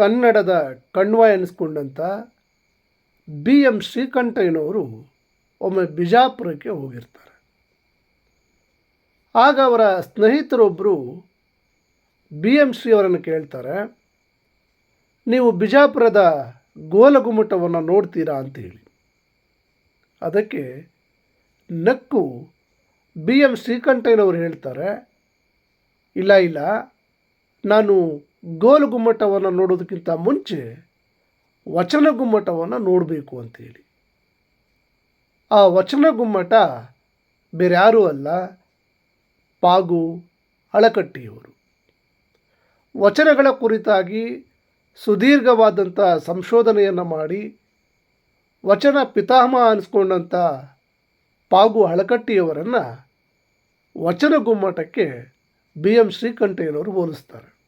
ಕನ್ನಡದ ಕಣ್ವ ಎನಿಸ್ಕೊಂಡಂಥ B M ಶ್ರೀಕಂಠಯ್ಯನವರು ಒಮ್ಮೆ ಬಿಜಾಪುರಕ್ಕೆ ಹೋಗಿರ್ತಾರೆ. ಆಗ ಅವರ ಸ್ನೇಹಿತರೊಬ್ಬರು ಬಿ ಎಂ ಶ್ರೀ ಅವರನ್ನು ಕೇಳ್ತಾರೆ, ನೀವು ಬಿಜಾಪುರದ ಗೋಲಗುಮ್ಮಟವನ್ನು ನೋಡ್ತೀರಾ ಅಂತ ಹೇಳಿ. ಅದಕ್ಕೆ ನಕ್ಕು ಬಿ ಎಂ ಶ್ರೀಕಂಠಯ್ಯನವರು ಹೇಳ್ತಾರೆ, ಇಲ್ಲ ಇಲ್ಲ, ನಾನು ಗೋಲು ಗುಮ್ಮಟವನ್ನು ನೋಡೋದಕ್ಕಿಂತ ಮುಂಚೆ ವಚನ ಗುಮ್ಮಟವನ್ನು ನೋಡಬೇಕು ಅಂತೇಳಿ ಆ ವಚನ ಗುಮ್ಮಟ ಬೇರೆ ಯಾರೂ ಅಲ್ಲ, ಪಾಗು, ಅಳಕಟ್ಟಿಯವರು. ವಚನಗಳ ಕುರಿತಾಗಿ ಸುದೀರ್ಘವಾದಂಥ ಸಂಶೋಧನೆಯನ್ನು ಮಾಡಿ ವಚನ ಪಿತಾಮಹ ಅನಿಸ್ಕೊಂಡಂಥ ಪಾಗು, ಅಳಕಟ್ಟಿಯವರನ್ನು ವಚನ ಗುಮ್ಮಟಕ್ಕೆ ಬಿ ಎಂ ಶ್ರೀಕಂಠಯ್ಯನವರು ಹೋಲಿಸ್ತಾರೆ.